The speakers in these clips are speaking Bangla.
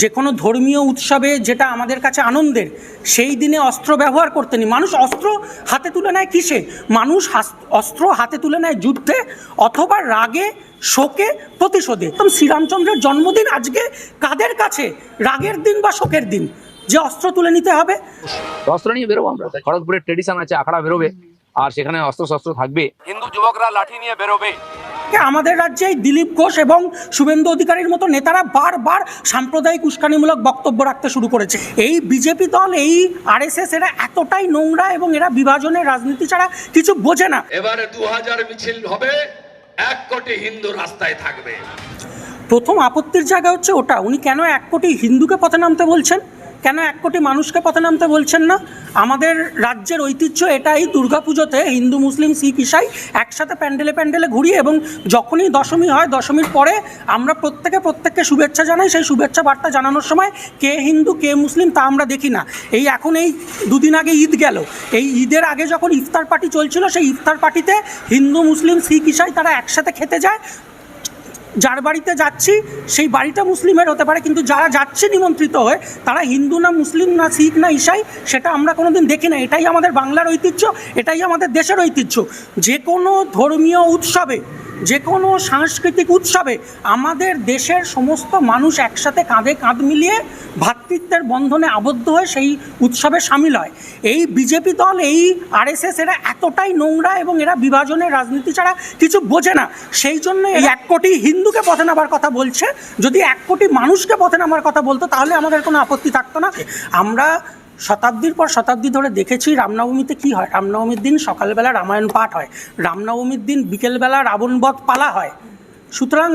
যে কোনো ধর্মীয় উৎসবে যেটা আমাদের কাছে আনন্দের সেই দিনে অস্ত্র ব্যবহার করতে নেই। মানুষ অস্ত্র হাতে তুলে নেয় কিসে? মানুষ অস্ত্র হাতে তুলে নেয় যুদ্ধে অথবা রাগে শোকে প্রতিশোধে। একদম শ্রীরামচন্দ্রের জন্মদিন আজকে কাদের কাছে? রাগের দিন বা শোকের দিন? যে অস্ত্র তুলে নিতে হবে। অস্ত্র নিয়ে বেরোবো আমরা। খড়গপুরের ট্রেডিশন আছে আখড়া বেরোবে আর সেখানে অস্ত্র শস্ত্র থাকবে। হিন্দু যুবকরা লাঠি নিয়ে বেরোবে। আমাদের রাজ্যে এই দিলীপ ঘোষ এবং শুভেন্দু অধিকারীর মতো নেতারা বারবার সাম্প্রদায়িক উস্কানিমূলক বক্তব্য রাখতে শুরু করেছে। এই বিজেপি দল এই আরএসএস এরা এতটাই নোংরা এবং এরা বিভাজনের রাজনীতি ছাড়া কিছু বোঝে না। এবারে দু হাজার মিছিল হবে এক কোটি হিন্দু রাস্তায় থাকবে। প্রথম আপত্তির জায়গা হচ্ছে ওটা। উনি কেন এক কোটি হিন্দুকে পথে নামতে বলছেন? কেন এক কোটি মানুষকে পথে নামতে বলছেন না? আমাদের রাজ্যের ঐতিহ্য এটাই দুর্গাপুজোতে হিন্দু, মুসলিম, শিখ, ইসাই একসাথে প্যান্ডেলে প্যান্ডেলে ঘুরি এবং যখনই দশমী হয়, দশমীর পরে আমরা প্রত্যেকে প্রত্যেককে শুভেচ্ছা জানাই। সেই শুভেচ্ছা বার্তা জানানোর সময় কে হিন্দু, কে মুসলিম তা আমরা দেখি না। এই এখন এই দুদিন আগে ঈদ গেল। এই ঈদের আগে যখন ইফতার পার্টি চলছিল, সেই ইফতার পার্টিতে হিন্দু, মুসলিম, শিখ, ইসাই তারা একসাথে খেতে যায়। যার বাড়িতে যাচ্ছি, সেই বাড়িটা মুসলিমের হতে পারে, কিন্তু যারা যাচ্ছে নিমন্ত্রিত হয়ে, তারা হিন্দু না মুসলিম না শিখ না ইসাই সেটা আমরা কোনো দিন দেখি না। এটাই আমাদের বাংলার ঐতিহ্য, এটাই আমাদের দেশের ঐতিহ্য। যে কোনো ধর্মীয় উৎসবে যে কোনো সাংস্কৃতিক উৎসবে আমাদের দেশের সমস্ত মানুষ একসাথে কাঁধে কাঁধ মিলিয়ে ভ্রাতৃত্বের বন্ধনে আবদ্ধ হয়ে সেই উৎসবে সামিল হয়। এই বিজেপি দল, এই আরএসএস এরা এতটাই নোংরা এবং এরা বিভাজনের রাজনীতি ছাড়া কিছু বোঝে না। সেই জন্য এই এক কোটি হিন্দুকে পথে নামার কথা বলছে। যদি এক কোটি মানুষকে পথে নামার কথা বলতো, তাহলে আমাদের কোনো আপত্তি থাকতো না। আমরা শতাব্দীর পর শতাব্দী ধরে দেখেছি রামনবমীতে কি হয়? রামনবমীর দিন সকালবেলা রামায়ণ পাঠ হয়। রামনবমীর দিন বিকেলবেলা রাবণবধ পালা হয়। সুতরাং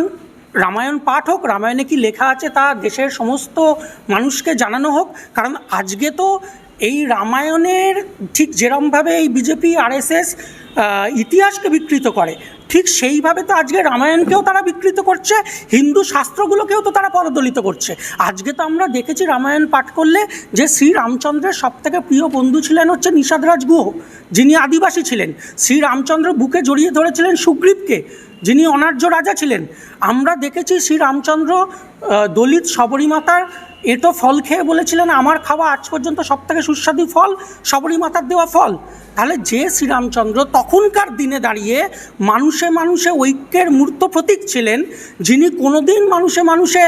রামায়ণ পাঠ হোক, রামায়ণে কি লেখা আছে তা দেশের সমস্ত মানুষকে জানানো হোক। কারণ আজকে তো এই রামায়ণের ঠিক যেরমভাবে এই বিজেপি, আরএসএস ইতিহাসকে বিকৃত করে। ঠিক সেইভাবে তো আজকে রামায়ণকেও তারা বিকৃত করছে, হিন্দু শাস্ত্রগুলোকেও তো তারা পদদলিত করছে। আজকে তো আমরা দেখেছি রামায়ণ পাঠ করলে যে শ্রী রামচন্দ্রের সবথেকে প্রিয় বন্ধু ছিলেন হচ্ছে নিষাদরাজ গুহ, যিনি আদিবাসী ছিলেন। শ্রী রামচন্দ্র বুকে জড়িয়ে ধরেছিলেন সুগ্রীবকে। যিনি অনার্য রাজা ছিলেন, আমরা দেখেছি শ্রীরামচন্দ্র দলিত শবরীমাতার এটো ফল খেয়ে বলেছিলেন, আমার খাওয়া আজ পর্যন্ত সব থেকে সুস্বাদু ফল, শবরীমাতার দেওয়া ফল। তাহলে যে শ্রীরামচন্দ্র তখনকার দিনে দাঁড়িয়ে মানুষে মানুষে ঐক্যের মূর্ত প্রতীক ছিলেন, যিনি কোনোদিন মানুষে মানুষে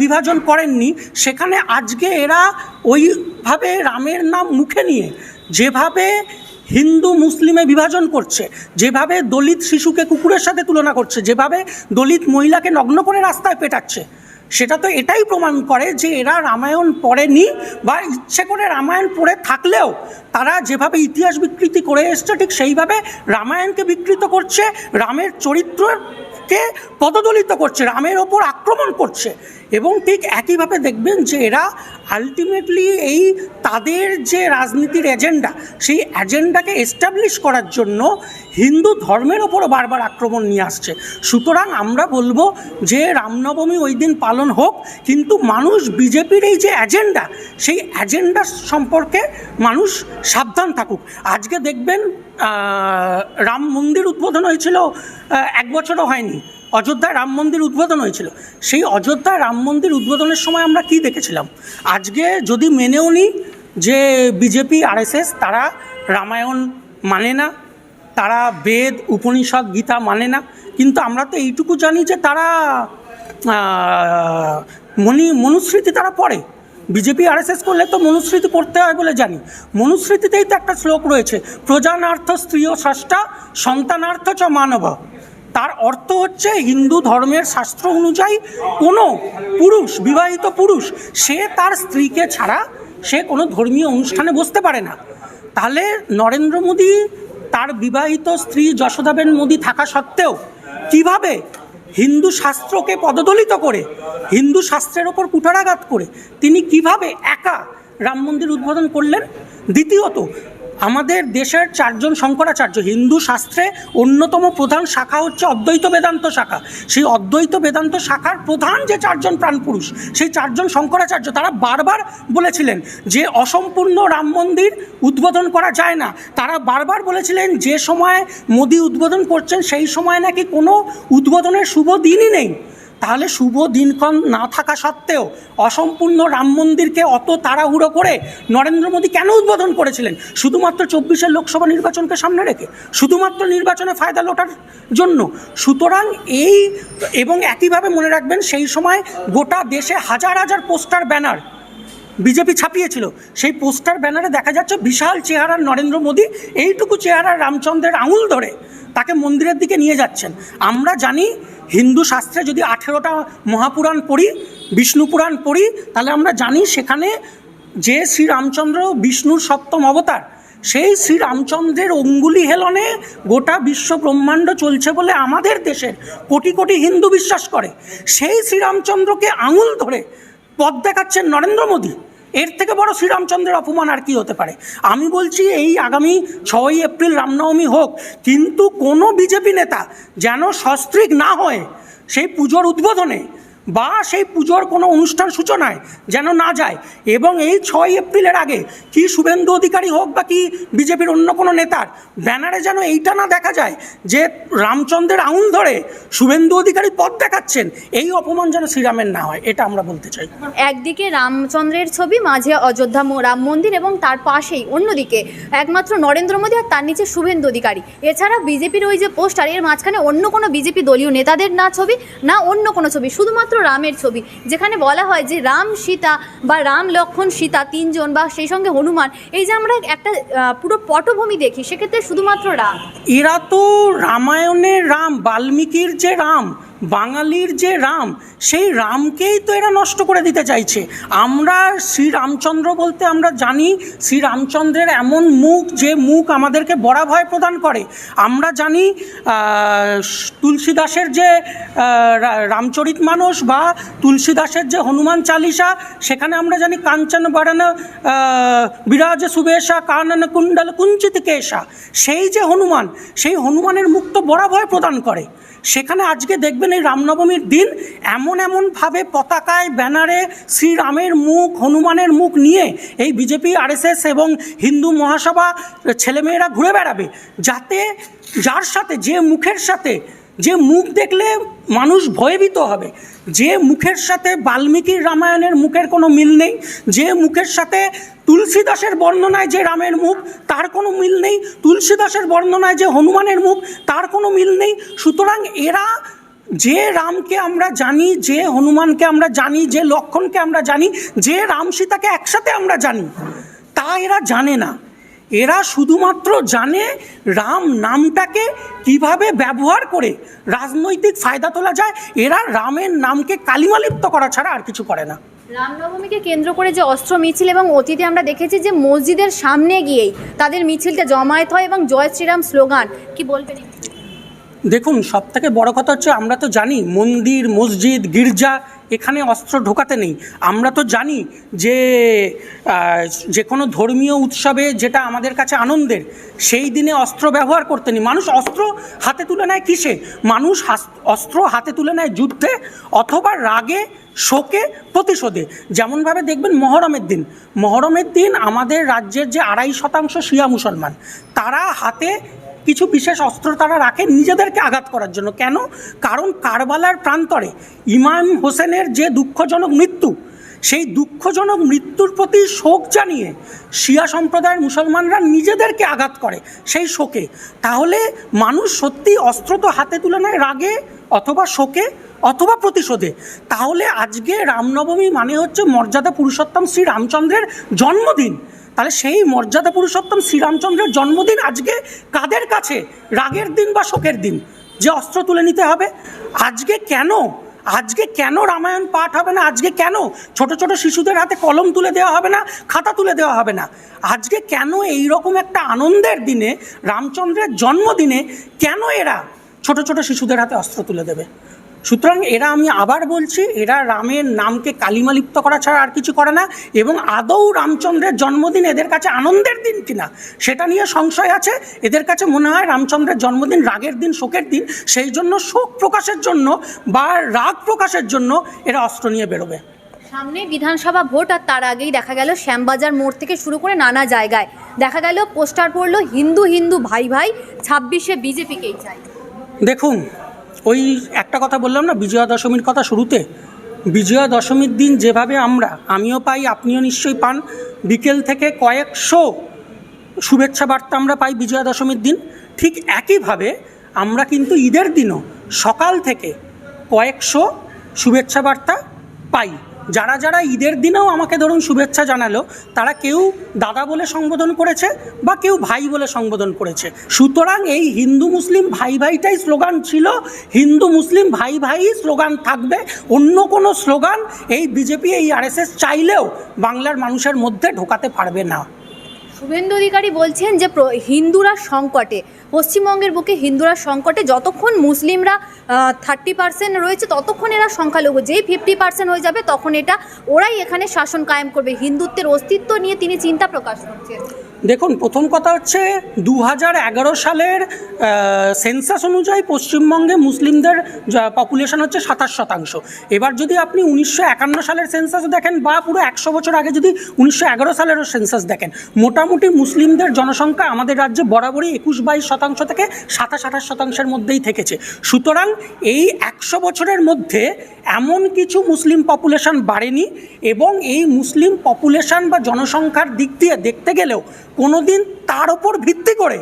বিভাজন করেননি, সেখানে আজকে এরা ওইভাবে রামের নাম মুখে নিয়ে, যেভাবে হিন্দু মুসলিমে বিভাজন করছে, যেভাবে দলিত শিশুকে কুকুরের সাথে তুলনা করছে, যেভাবে দলিত মহিলাকে নগ্ন করে রাস্তায় পেটাচ্ছে, সেটা তো এটাই প্রমাণ করে যে এরা রামায়ণ পড়েনি বা ইচ্ছে করে রামায়ণ পড়ে থাকলেও তারা যেভাবে ইতিহাস বিকৃতি করে এসছে, ঠিক সেইভাবে রামায়ণকে বিকৃত করছে, রামের চরিত্রকে পদদলিত করছে, রামের ওপর আক্রমণ করছে। এবং ঠিক একইভাবে দেখবেন যে এরা আলটিমেটলি এই তাদের যে রাজনীতির এজেন্ডা সেই এজেন্ডাকে এস্টাবলিশ করার জন্য হিন্দু ধর্মের ওপরও বারবার আক্রমণ নিয়ে আসছে। সুতরাং আমরা বলব যে রামনবমী ওই দিন পালন হোক, কিন্তু মানুষ বিজেপির এই যে এজেন্ডা সেই এজেন্ডা সম্পর্কে মানুষ সাবধান থাকুক। আজকে দেখবেন রাম মন্দির উদ্বোধন হয়েছিল এক বছরও হয়নি। অযোধ্যায় রাম মন্দির উদ্বোধন হয়েছিল। সেই অযোধ্যায় রাম মন্দির উদ্বোধনের সময় আমরা কি দেখেছিলাম? আজকে যদি মেনেও নিই যে বিজেপি, আরএসএস তারা রামায়ণ মানে না তারা বেদ, উপনিষদ, গীতা মানে না। কিন্তু আমরা তো এইটুকু জানি যে তারা মনি, মনুস্মৃতি তারা পড়ে। বিজেপি, আরএসএস করলে তো মনুস্মৃতি পড়তে হয় বলে জানি। মনুস্মৃতিতেই তো একটা শ্লোক রয়েছে, প্রজানার্থ স্ত্রী ও ষষ্ঠা সন্তানার্থ চ মানব। তার অর্থ হচ্ছে হিন্দু ধর্মের শাস্ত্র অনুযায়ী কোনো পুরুষ, বিবাহিত পুরুষ, সে তার স্ত্রীকে ছাড়া সে কোনো ধর্মীয় অনুষ্ঠানে বসতে পারে না। তাহলে নরেন্দ্র মোদী তার বিবাহিত স্ত্রী যশোদাবেন মোদী থাকা সত্ত্বেও কীভাবে হিন্দু শাস্ত্রকে পদদলিত করে, হিন্দু শাস্ত্রের ওপর কুঠারাঘাত করে, তিনি কীভাবে একা রাম মন্দির উদ্বোধন করলেন? দ্বিতীয়ত আমাদের দেশের চারজন শঙ্করাচার্য, হিন্দু শাস্ত্রে অন্যতম প্রধান শাখা হচ্ছে অদ্বৈত বেদান্ত শাখা। সেই অদ্বৈত বেদান্ত শাখার প্রধান যে চারজন প্রাণপুরুষ, সেই চারজন শঙ্করাচার্য তারা বারবার বলেছিলেন যে অসম্পূর্ণ রাম মন্দির উদ্বোধন করা যায় না। তারা বারবার বলেছিলেন যে সময় মোদি উদ্বোধন করছেন সেই সময় নাকি কোনো উদ্বোধনের শুভ দিনই নেই। তাহলে শুভ দিনক্ষণ না থাকা সত্ত্বেও অসম্পূর্ণ রাম মন্দিরকে অত তাড়াহুড়ো করে নরেন্দ্র মোদী কেন উদ্বোধন করেছিলেন? শুধুমাত্র চব্বিশের লোকসভা নির্বাচনকে সামনে রেখে, শুধুমাত্র নির্বাচনে ফায়দা লোটার জন্য। সুতরাং এই এবং একইভাবে মনে রাখবেন সেই সময় গোটা দেশে হাজার হাজার পোস্টার ব্যানার বিজেপি ছাপিয়েছিল। সেই পোস্টার ব্যানারে দেখা যাচ্ছে বিশাল চেহারার নরেন্দ্র মোদী, এইটুকু চেহারার রামচন্দ্রের আঙুল ধরে তাকে মন্দিরের দিকে নিয়ে যাচ্ছেন। আমরা জানি হিন্দু শাস্ত্রে যদি আঠেরোটা মহাপুরাণ পড়ি, বিষ্ণু পুরাণ পড়ি, তাহলে আমরা জানি সেখানে যে শ্রীরামচন্দ্র বিষ্ণুর সপ্তম অবতার, সেই শ্রীরামচন্দ্রের অঙ্গুলি হেলনে গোটা বিশ্ব ব্রহ্মাণ্ড চলছে বলে আমাদের দেশের কোটি কোটি হিন্দু বিশ্বাস করে। সেই শ্রীরামচন্দ্রকে আঙুল ধরে পথ দেখাচ্ছেন নরেন্দ্র মোদী। এর থেকে বড় শ্রীরামচন্দ্রের অপমান আর কি হতে পারে? আমি বলছি এই আগামী ছয়ই এপ্রিল রামনবমী হোক, কিন্তু কোনো বিজেপি নেতা যেন সস্ত্রিক না হয় সেই পুজোর উদ্বোধনে বা সেই পুজোর কোনো অনুষ্ঠান সূচনায় যেন না যায়। এবং এই ছয় এপ্রিলের আগে কি শুভেন্দু অধিকারী হোক বা কি বিজেপির অন্য কোনো নেতার ব্যানারে যেন এইটা না দেখা যায় যে রামচন্দ্রের আঙুল ধরে শুভেন্দু অধিকারী পথ দেখাচ্ছেন, এই অপমান যেন শ্রীরামের না হয়, এটা আমরা বলতে চাই। একদিকে রামচন্দ্রের ছবি, মাঝে অযোধ্যা রাম মন্দির এবং তার পাশেই অন্যদিকে একমাত্র নরেন্দ্র মোদী আর তার নিচে শুভেন্দু অধিকারী। এছাড়া বিজেপির ওই যে পোস্টার, এর মাঝখানে অন্য কোনো বিজেপি দলীয় নেতাদের না ছবি, না অন্য কোনো ছবি, শুধুমাত্র রামের ছবি, যেখানে বলা হয় যে রাম সীতা বা রাম লক্ষণ সীতা তিনজন বা সেই সঙ্গে হনুমান, এই যে আমরা একটা পুরো পটভূমি দেখি, সেক্ষেত্রে শুধুমাত্র রাম। এরা তো রামায়ণের রাম, বাল্মীকির যে রাম বাঙালির যে রাম, সেই রামকেই তো এরা নষ্ট করে দিতে চাইছে। আমরা শ্রীরামচন্দ্র বলতে আমরা জানি, শ্রীরামচন্দ্রের এমন মুখ যে মুখ আমাদেরকে বড়া ভয় প্রদান করে। আমরা জানি তুলসীদাসের যে রামচরিত মানস বা তুলসীদাসের যে হনুমান চালিসা, সেখানে আমরা জানি কাঞ্চন বরণ বিরাজ সুবেশা, কানন কুণ্ডল কুঞ্চিত কেশা। সেই যে হনুমান, সেই হনুমানের মুখ তো বড় ভয় প্রদান করে। সেখানে আজকে দেখবেন এই রামনবমীর দিন এমন এমনভাবে পতাকায়, ব্যানারে শ্রীরামের মুখ, হনুমানের মুখ নিয়ে এই বিজেপি, আরএসএস এবং হিন্দু মহাসভা ছেলেমেয়েরা ঘুরে বেড়াবে। যাতে যার সাথে, যে মুখের সাথে, যে মুখ দেখলে মানুষ ভয়ভীত হবে, যে মুখের সাথে বাল্মীকির রামায়ণের মুখের কোনো মিল নেই, যে মুখের সাথে তুলসীদাসের বর্ণনায় যে রামের মুখ, তার কোনো মিল নেই তুলসীদাসের বর্ণনায় যে হনুমানের মুখ, তার কোনো মিল নেই। সুতরাং এরা যে রামকে আমরা জানি, যে হনুমানকে আমরা জানি, যে লক্ষণকে আমরা জানি, যে রাম সীতাকে একসাথে আমরা জানি, তা এরা জানে না। এরা শুধুমাত্র জানে রাম নামটাকে কীভাবে ব্যবহার করে রাজনৈতিক ফায়দা তোলা যায়। এরা রামের নামকে কালিমালিপ্ত করা ছাড়া আর কিছু করে না। রামনবমীকে কেন্দ্র করে যে অস্ত্র, মিছিল এবং অতীতে আমরা দেখেছি যে মসজিদের সামনে গিয়েই তাদের মিছিলটা জমায়েত হয় এবং জয় শ্রীরাম স্লোগান, কি বলবেন? দেখুন সব থেকে বড় কথা হচ্ছে আমরা তো জানি মন্দির, মসজিদ, গির্জা এখানে অস্ত্র ঢোকাতে নেই। আমরা তো জানি যে যে কোনো ধর্মীয় উৎসবে যেটা আমাদের কাছে আনন্দের, সেই দিনে অস্ত্র ব্যবহার করতে নেই। মানুষ অস্ত্র হাতে তুলে নেয় কিসে? মানুষ অস্ত্র হাতে তুলে নেয় যুদ্ধে অথবা রাগে, শোকে, প্রতিশোধে। যেমনভাবে দেখবেন মহরমের দিন। মহরমের দিন আমাদের রাজ্যের যে আড়াই শতাংশ শিয়া মুসলমান, তারা হাতে কিছু বিশেষ অস্ত্র তারা রাখে নিজেদেরকে আঘাত করার জন্য। কেন? কারণ কারবালার প্রান্তরে ইমাম হোসেনের যে দুঃখজনক মৃত্যু, সেই দুঃখজনক মৃত্যুর প্রতি শোক জানিয়ে শিয়া সম্প্রদায়ের মুসলমানরা নিজেদেরকে আঘাত করে সেই শোকে। তাহলে মানুষ সত্যি অস্ত্র তো হাতে তুলে নেয় রাগে অথবা শোকে অথবা প্রতিশোধে। তাহলে আজকে রামনবমী মানে হচ্ছে মর্যাদা পুরুষোত্তম শ্রী রামচন্দ্রের জন্মদিন। তাহলে সেই মর্যাদা পুরুষোত্তম শ্রীরামচন্দ্রের জন্মদিন আজকে কাদের কাছে? রাগের দিন বা শোকের দিন? যে অস্ত্র তুলে নিতে হবে। আজকে কেন? আজকে কেন রামায়ণ পাঠ হবে না? আজকে কেন ছোট ছোট শিশুদের হাতে কলম তুলে দেওয়া হবে না? খাতা তুলে দেওয়া হবে না? আজকে কেন এই রকম একটা আনন্দের দিনে রামচন্দ্রের জন্মদিনে কেন এরা ছোট ছোট শিশুদের হাতে অস্ত্র তুলে দেবে? সুতরাং এরা আমি আবার বলছি এরা রামের নামকে কালিমালিপ্ত করা ছাড়া আর কিছু করে না এবং আদৌ রামচন্দ্রের জন্মদিন এদের কাছে আনন্দের দিন কিনা সেটা নিয়ে সংশয় আছে। এদের কাছে মনে হয় রামচন্দ্রের জন্মদিন রাগের দিন শোকের দিন সেই জন্য শোক প্রকাশের জন্য বা রাগ প্রকাশের জন্য এরা অস্ত্র নিয়ে বেরোবে। সামনে বিধানসভা ভোট আর তার আগেই দেখা গেল শ্যামবাজার মোড় থেকে শুরু করে নানা জায়গায়। দেখা গেল পোস্টার পড়ল হিন্দু হিন্দু ভাই ভাই ছাব্বিশে বিজেপিকেই চাই। দেখুন ওই একটা কথা বললাম না, বিজয়া দশমীর কথা শুরুতে? বিজয়া দশমীর দিন যেভাবে আমরা, আমিও পাই, আপনিও নিশ্চয়ই পান, বিকেল থেকে কয়েকশো শুভেচ্ছা বার্তা আমরা পাই বিজয়া দশমীর দিন। ঠিক একইভাবে আমরা কিন্তু ঈদের দিনও সকাল থেকে কয়েকশো শুভেচ্ছা বার্তা পাই। যারা যারা ঈদের দিনেও আমাকে ধরুন শুভেচ্ছা জানালো, তারা কেউ দাদা বলে সম্বোধন করেছে বা কেউ ভাই বলে সম্বোধন করেছে। সুতরাং এই হিন্দু মুসলিম ভাই ভাইটাই স্লোগান ছিল, হিন্দু মুসলিম ভাই ভাই স্লোগান থাকবে। অন্য কোনো স্লোগান এই বিজেপি, এই আরএসএস চাইলেও বাংলার মানুষের মধ্যে ঢোকাতে পারবে না। শুভেন্দু অধিকারী বলছেন যে হিন্দুরা সংকটে, পশ্চিমবঙ্গের বুকে হিন্দুরা সংকটে, যতক্ষণ মুসলিমরা থার্টি পার্সেন্ট রয়েছে, ততক্ষণ এরা সংখ্যালঘু। যেই ফিফটি পার্সেন্ট হয়ে যাবে, তখন এটা ওরাই এখানে শাসন কায়েম করবে। হিন্দুত্বের অস্তিত্ব নিয়ে তিনি চিন্তা প্রকাশ করছেন। দেখুন, প্রথম কথা হচ্ছে দু হাজার এগারো সালের সেন্সাস অনুযায়ী পশ্চিমবঙ্গে মুসলিমদের পপুলেশন হচ্ছে সাতাশ শতাংশ। এবার যদি আপনি উনিশশো একান্ন সালের সেন্সাস দেখেন বা পুরো একশো বছর আগে যদি উনিশশো এগারো সালেরও সেন্সাস দেখেন, মোটামুটি মুসলিমদের জনসংখ্যা আমাদের রাজ্যে বরাবরই একুশ বাইশ শতাংশ থেকে সাতাশ আঠাশ শতাংশের মধ্যেই থেকেছে। সুতরাং এই একশো বছরের মধ্যে এমন কিছু মুসলিম পপুলেশন বাড়েনি এবং এই মুসলিম পপুলেশন বা জনসংখ্যার দিক দিয়ে দেখতে গেলেও কোনো দিন তার ওপর ভিত্তি করে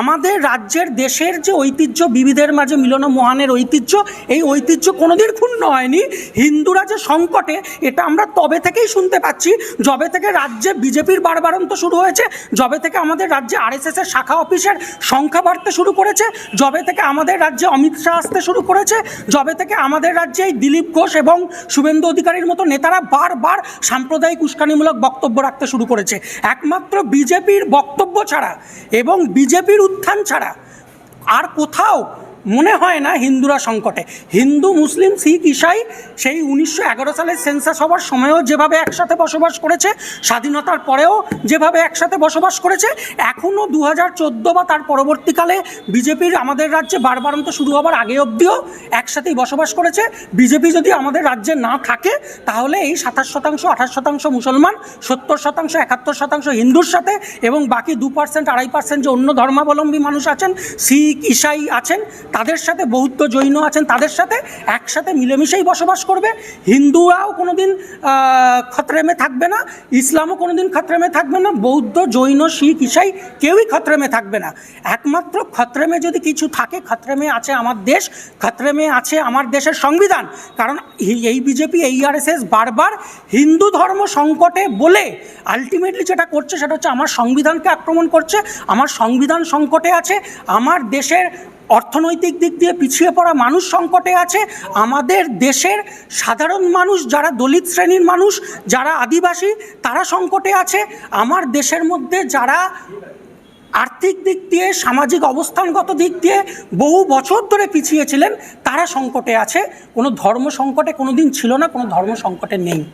আমাদের রাজ্যের দেশের যে ঐতিহ্য, বিবিধের মাঝে মিলন মহানের ঐতিহ্য, এই ঐতিহ্য কোনোদিন ক্ষুণ্ণ হয়নি। হিন্দুরা যে সংকটে, এটা আমরা তবে থেকেই শুনতে পাচ্ছি। যবে থেকে রাজ্যে বিজেপির বারবারন্ত শুরু হয়েছে, যবে থেকে আমাদের রাজ্যে আরএসএস এর শাখা অফিসের সংখ্যা বাড়তে শুরু করেছে, যবে থেকে আমাদের রাজ্যে অমিত শাহ আসতে শুরু করেছে, যবে থেকে আমাদের রাজ্যে এই দিলীপ ঘোষ এবং শুভেন্দু অধিকারীর মতো নেতারা বারবার সাম্প্রদায়িক উস্কানিমূলক বক্তব্য রাখতে শুরু করেছে। একমাত্র বিজেপির বক্তব্য ছাড়া এবং বিজেপির উত্থান ছাড়া আর কোথাও মনে হয় না হিন্দুরা সংকটে। হিন্দু, মুসলিম, শিখ, ইসাই সেই উনিশশো এগারো সালের সেন্সাস হওয়ার সময়ও যেভাবে একসাথে বসবাস করেছে, স্বাধীনতার পরেও যেভাবে একসাথে বসবাস করেছে এখনও দু হাজার চোদ্দ বা তার পরবর্তীকালে বিজেপির আমাদের রাজ্যে বারবারন্ত শুরু হবার আগে অবধিও একসাথেই বসবাস করেছে। বিজেপি যদি আমাদের রাজ্যে না থাকে, তাহলে এই সাতাশ শতাংশ, আঠাশ শতাংশ মুসলমান, সত্তর শতাংশ, একাত্তর শতাংশ হিন্দুর সাথে এবং বাকি দু পার্সেন্ট আড়াই পার্সেন্ট যে অন্য ধর্মাবলম্বী মানুষ আছেন, শিখ, ইসাই আছেন তাদের সাথে বৌদ্ধ জৈন আছেন তাদের সাথে একসাথে মিলেমিশেই বসবাস করবে। হিন্দুরাও কোনোদিন আহ, খতরেমে থাকবে না ইসলামও কোনোদিন খতরেমে থাকবে না বৌদ্ধ জৈন শিখ ইসাই কেউই খতরেমে থাকবে না। একমাত্র খতরেমে যদি কিছু থাকে খতরেমে আছে আমার দেশ খতরেমে আছে আমার দেশের সংবিধান। কারণ এই বিজেপি এই আরএসএস বারবার হিন্দু ধর্ম সংকটে বলে আলটিমেটলি যেটা করছে সেটা হচ্ছে আমার সংবিধানকে আক্রমণ করছে আমার সংবিধান সংকটে আছে আমার দেশের অর্থনৈতিক দিক দিয়ে পিছিয়ে পড়া মানুষ সংকটে আছে। আমাদের দেশের সাধারণ মানুষ, যারা দলিত শ্রেণির মানুষ, যারা আদিবাসী, তারা সংকটে আছে। আমার দেশের মধ্যে যারা আর্থিক দিক দিয়ে, সামাজিক অবস্থানগত দিক দিয়ে বহু বছর ধরে পিছিয়ে ছিলেন, তারা সংকটে আছে। কোনো ধর্ম সংকটে কোনো দিন ছিল না, কোনো ধর্ম সংকটে নেই।